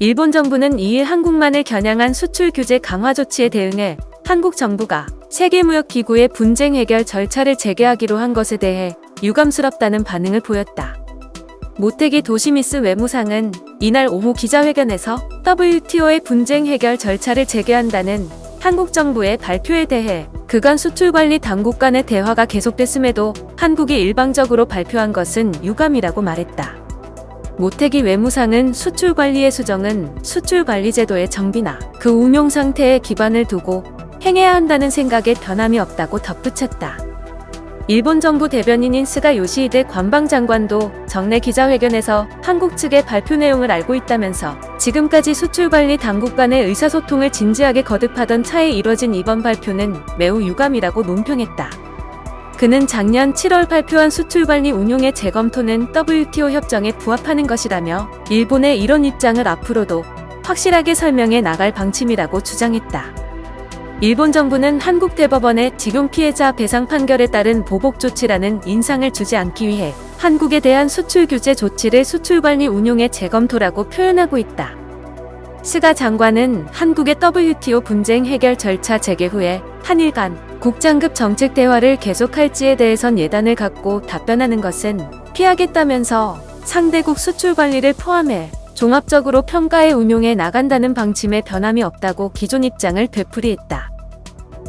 일본 정부는 2일 한국만을 겨냥한 수출 규제 강화 조치에 대응해 한국 정부가 세계무역기구의 분쟁 해결 절차를 재개하기로 한 것에 대해 유감스럽다는 반응을 보였다. 모태기 도시미스 외무상은 이날 오후 기자회견에서 WTO의 분쟁 해결 절차를 재개한다는 한국 정부의 발표에 대해 그간 수출 관리 당국 간의 대화가 계속됐음에도 한국이 일방적으로 발표한 것은 유감이라고 말했다. 모태기 외무상은 수출관리의 수정은 수출관리제도의 정비나 그 운용 상태에 기반을 두고 행해야 한다는 생각에 변함이 없다고 덧붙였다. 일본 정부 대변인인 스가 요시히데 관방장관도 정례 기자회견에서 한국 측의 발표 내용을 알고 있다면서 지금까지 수출관리 당국 간의 의사소통을 진지하게 거듭하던 차에 이뤄진 이번 발표는 매우 유감이라고 논평했다. 그는 작년 7월 발표한 수출 관리 운용의 재검토는 WTO 협정에 부합하는 것이라며 일본의 이런 입장을 앞으로도 확실하게 설명해 나갈 방침이라고 주장했다. 일본 정부는 한국 대법원의 직용 피해자 배상 판결에 따른 보복 조치라는 인상을 주지 않기 위해 한국에 대한 수출 규제 조치를 수출 관리 운용의 재검토라고 표현하고 있다. 스가 장관은 한국의 WTO 분쟁 해결 절차 재개 후에 한일 간 국장급 정책 대화를 계속할지에 대해선 예단을 갖고 답변하는 것은 피하겠다면서 상대국 수출 관리를 포함해 종합적으로 평가에 운용해 나간다는 방침에 변함이 없다고 기존 입장을 되풀이했다.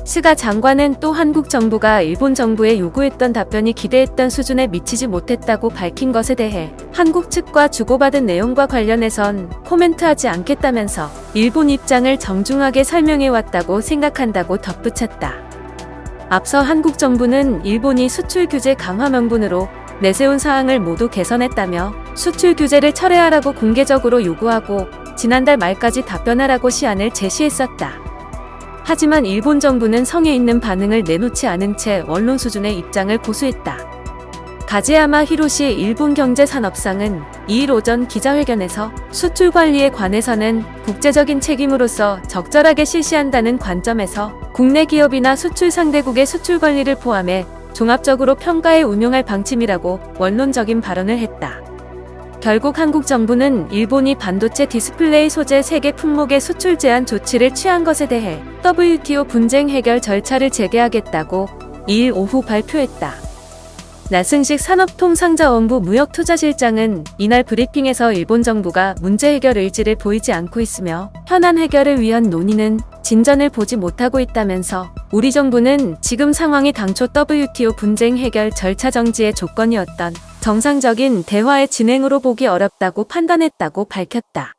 스가 장관은 또 한국 정부가 일본 정부에 요구했던 답변이 기대했던 수준에 미치지 못했다고 밝힌 것에 대해 한국 측과 주고받은 내용과 관련해선 코멘트하지 않겠다면서 일본 입장을 정중하게 설명해왔다고 생각한다고 덧붙였다. 앞서 한국 정부는 일본이 수출 규제 강화 명분으로 내세운 사항을 모두 개선했다며 수출 규제를 철회하라고 공개적으로 요구하고 지난달 말까지 답변하라고 시한을 제시했었다. 하지만 일본 정부는 성에 있는 반응을 내놓지 않은 채 원론 수준의 입장을 고수했다. 가제야마 히로시 일본 경제산업상은 2일 오전 기자회견에서 수출 관리에 관해서는 국제적인 책임으로서 적절하게 실시한다는 관점에서 국내 기업이나 수출 상대국의 수출 관리를 포함해 종합적으로 평가에 운용할 방침이라고 원론적인 발언을 했다. 결국 한국 정부는 일본이 반도체 디스플레이 소재 3개 품목의 수출 제한 조치를 취한 것에 대해 WTO 분쟁 해결 절차를 재개하겠다고 2일 오후 발표했다. 나승식 산업통상자원부 무역투자실장은 이날 브리핑에서 일본 정부가 문제 해결 의지를 보이지 않고 있으며 현안 해결을 위한 논의는 진전을 보지 못하고 있다면서 우리 정부는 지금 상황이 당초 WTO 분쟁 해결 절차 정지의 조건이었던 정상적인 대화의 진행으로 보기 어렵다고 판단했다고 밝혔다.